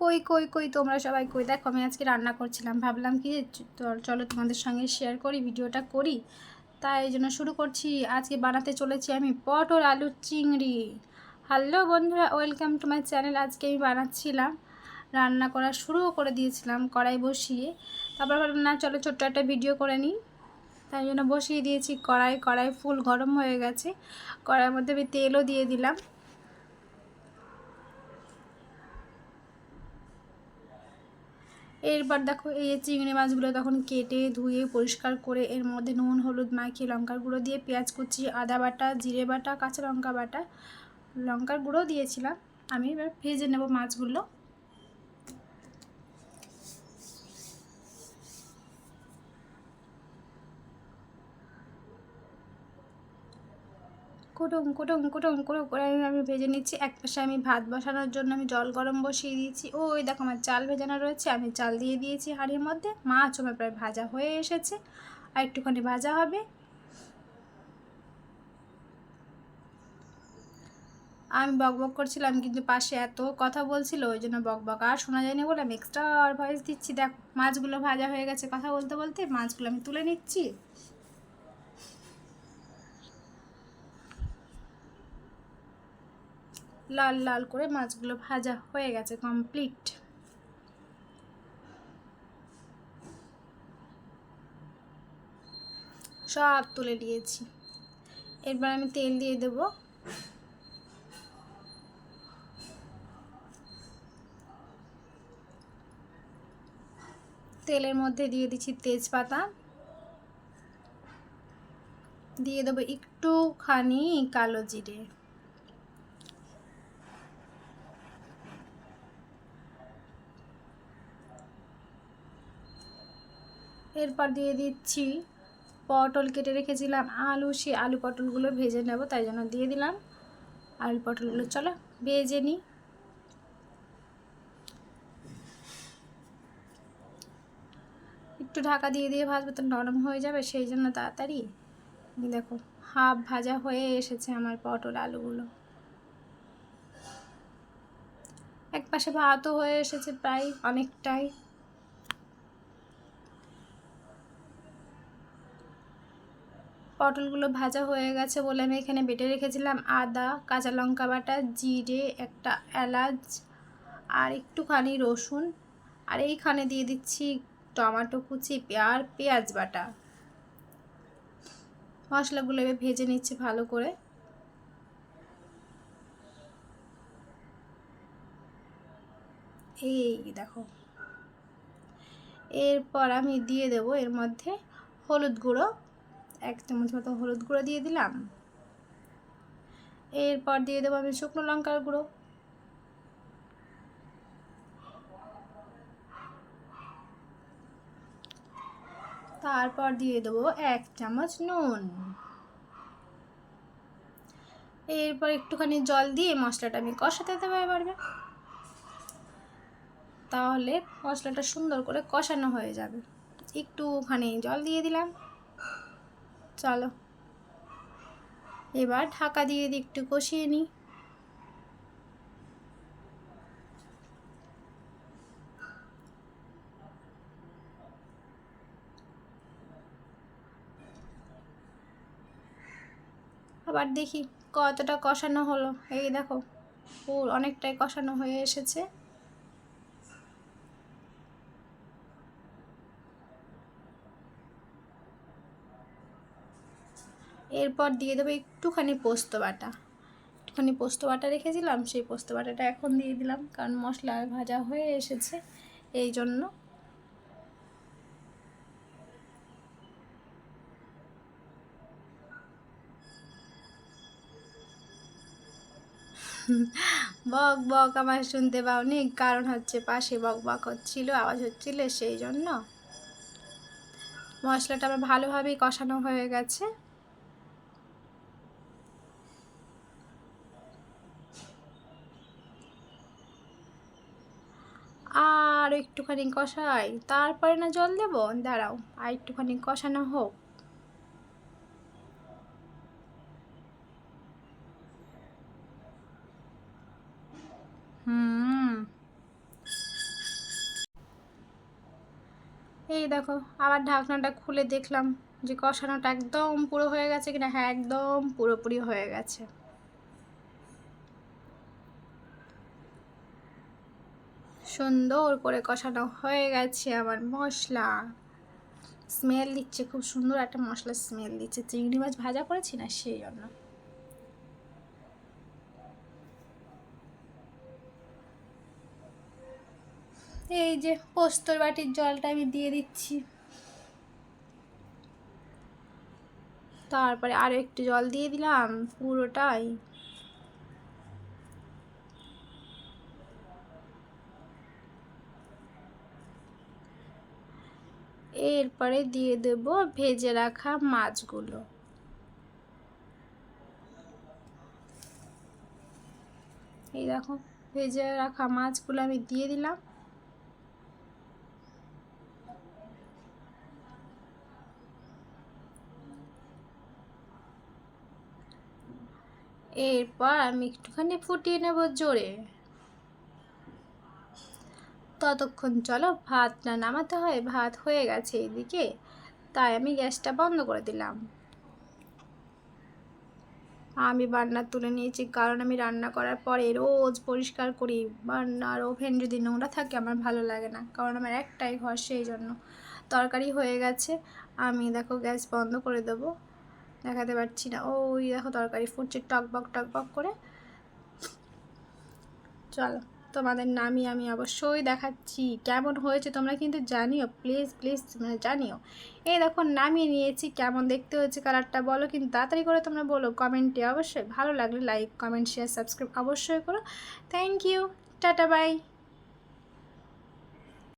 কই কই কই, তোমরা সবাই কই? দেখো, আমি আজকে রান্না করছিলাম। ভাবলাম কি চলো তোমাদের সঙ্গে শেয়ার করি, ভিডিওটা করি। তাই জন্য শুরু করছি। আজকে বানাতে চলেছি আমি পটল আলু চিংড়ি। হ্যালো বন্ধুরা ওয়েলকাম টু মাই চ্যানেল আজকে আমি বানাচ্ছিলাম, রান্না করা শুরুও করে দিয়েছিলাম কড়াই বসিয়ে। তারপর ভাবলাম, না, চলো ছোট্ট একটা ভিডিও করে নিই। তাই জন্য বসিয়ে দিয়েছি কড়াই। কড়াই ফুল গরম হয়ে গেছে। কড়াইয়ের মধ্যে আমি তেলও দিয়ে দিলাম। এরপর দেখো এই যে চিংড়ি মাছগুলো তখন কেটে ধুয়ে পরিষ্কার করে এর মধ্যে নুন, হলুদ, মাখিয়ে লঙ্কার গুঁড়ো দিয়ে পেঁয়াজ কুচি, আদা বাটা, জিরে বাটা, কাঁচা লঙ্কা বাটা, লঙ্কার গুঁড়ো দিয়েছিলাম। আমি এবার ভেজে নেব মাছগুলো। কুটুম কুটুম কুটুম কুটুম করে আমি আমি ভেজে নিচ্ছি। এক পাশে আমি ভাত বসানোর জন্য আমি জল গরম বসিয়ে দিয়েছি। ওই দেখো আমার চাল ভেজানো রয়েছে, আমি চাল দিয়ে দিয়েছি হাঁড়ির মধ্যে। মাছ আমার প্রায় ভাজা হয়ে এসেছে। আর একটুখানি ভাজা হবে। আমি বক বক করছিলাম, কিন্তু পাশে এত কথা বলছিল, ওই জন্য বক বক আর শোনা যায়নি বলে আমি এক্সট্রা ভয়েস দিচ্ছি। দেখ, মাছগুলো ভাজা হয়ে গেছে কথা বলতে বলতে মাছগুলো আমি তুলে নিচ্ছি। লাল লাল করে মাছগুলো ভাজা হয়ে গেছে কমপ্লিট সব তুলে দিয়েছি এরপর আমি তেল দিয়ে দেব। তেলের মধ্যে দিয়ে দিচ্ছি তেজপাতা। দিয়ে দেবো একটুখানি কালো জিরে। এরপর দিয়ে দিচ্ছি পটল কেটে রেখেছিলাম আলু, সে আলু পটলগুলো ভেজে নেব, তাই জন্য দিয়ে দিলাম। আলু পটলগুলো চলো ভেজে নিই। একটু ঢাকা দিয়ে দিয়ে ভাজবো তো নরম হয়ে যাবে, সেই জন্য তাড়াতাড়ি। দেখো, হাফ ভাজা হয়ে এসেছে আমার পটল আলুগুলো। এক পাশে ভাতও হয়ে এসেছে প্রায় অনেকটাই। পটলগুলো ভাজা হয়ে গেছে বলে আমি এখানে বেটে রেখেছিলাম। আদা, কাঁচা লঙ্কা বাটা, জিরে, একটা এলাচ আর একটুখানি রসুন। আর এইখানে দিয়ে দিচ্ছি টমাটো কুচি আর পেঁয়াজ বাটা। মশলাগুলো এবার ভেজে নিচ্ছি ভালো করে। এই দেখো। এরপর আমি দিয়ে দেবো এর মধ্যে হলুদ গুঁড়ো এক চামচ মতো হলুদ গুঁড়ো দিয়ে দিলাম। এরপর দিয়ে দেবো আমি শুকনো লঙ্কার গুঁড়ো। তারপর দিয়ে দেবো এক চামচ নুন। এরপর একটুখানি জল দিয়ে মশলাটা আমি কষাতে দেবো পারবে তাহলে মশলাটা সুন্দর করে কষানো হয়ে যাবে। একটুখানি জল দিয়ে দিলাম। চলো। এবার ঢাকা দিয়ে একটু কষিয়ে নিই। আবার দেখি কতটা কষানো হলো। এই দেখো, পুর অনেকটাই কষানো হয়ে এসেছে। এরপর দিয়ে দেবো একটুখানি পোস্ত বাটা। একটুখানি পোস্ত বাটা রেখেছিলাম, সেই পোস্ত বাটাটা এখন দিয়ে দিলাম, কারণ মশলা ভাজা হয়ে এসেছে, এই জন্য। বক বক, আমার শুনতে পাওনি, কারণ হচ্ছে পাশে বক বক হচ্ছিল, আওয়াজ হচ্ছিল, সেই জন্য। মশলাটা আমার ভালোভাবেই কষানো হয়ে গেছে। আরও একটুখানি কষাই, তারপরে না জল দেব? দাঁড়াও, আর একটুখানি কষানো হোক। এই দেখো, আবার ঢাকনাটা খুলে দেখলাম যে কষানোটা একদম পুরো হয়ে গেছে কিনা? হ্যাঁ একদম পুরোপুরি হয়ে গেছে। সুন্দর করে কষানো হয়ে গেছে আমার মশলা। স্মেল দিচ্ছে, খুব সুন্দর একটা মশলা স্মেল দিচ্ছে। চিংড়ি মাছ ভাজা করেছি না সেই জন্য। এই যে পোস্তর বাটির জলটা আমি দিয়ে দিচ্ছি। তারপরে আরও একটু জল দিয়ে দিলাম পুরোটাই। এরপরে দিয়ে দেব ভেজে রাখা মাছগুলো। এই দেখো, ভেজে রাখা মাছগুলো আমি দিয়ে দিলাম। এরপর আমি একটুখানি ফুটিয়ে নেব জোরে। ততক্ষণ চলো ভাতটা নামাতে হয়, ভাত হয়ে গেছে এদিকে তাই আমি গ্যাসটা বন্ধ করে দিলাম। আমি বান্না তুলে নিয়েছি, কারণ আমি রান্না করার পরে রোজ পরিষ্কার করি। বান্নার ওভেন যদি নোংরা থাকে, আমার ভালো লাগে না, কারণ আমার একটাই ঘর সেই জন্য। তরকারি হয়ে গেছে, আমি দেখো গ্যাস বন্ধ করে দেবো। দেখাতে পারছি না, ওই দেখো তরকারি ফুটছে টকবক টকবক করে। চলো। তোমাদের নামই আমি অবশ্যই দেখাচ্ছি। কেমন হয়েছে তোমরা কিন্তু জানিও। প্লিজ প্লিজ তোমরা জানিও। এই দেখো, নামিয়ে নিয়েছি। কেমন দেখতে হয়েছে কালারটা বলো, কিন্তু তাড়াতাড়ি করে তোমরা বলো কমেন্টে। অবশ্যই ভালো লাগলে লাইক, কমেন্ট শেয়ার সাবস্ক্রাইব অবশ্যই করো। Thank you tata bye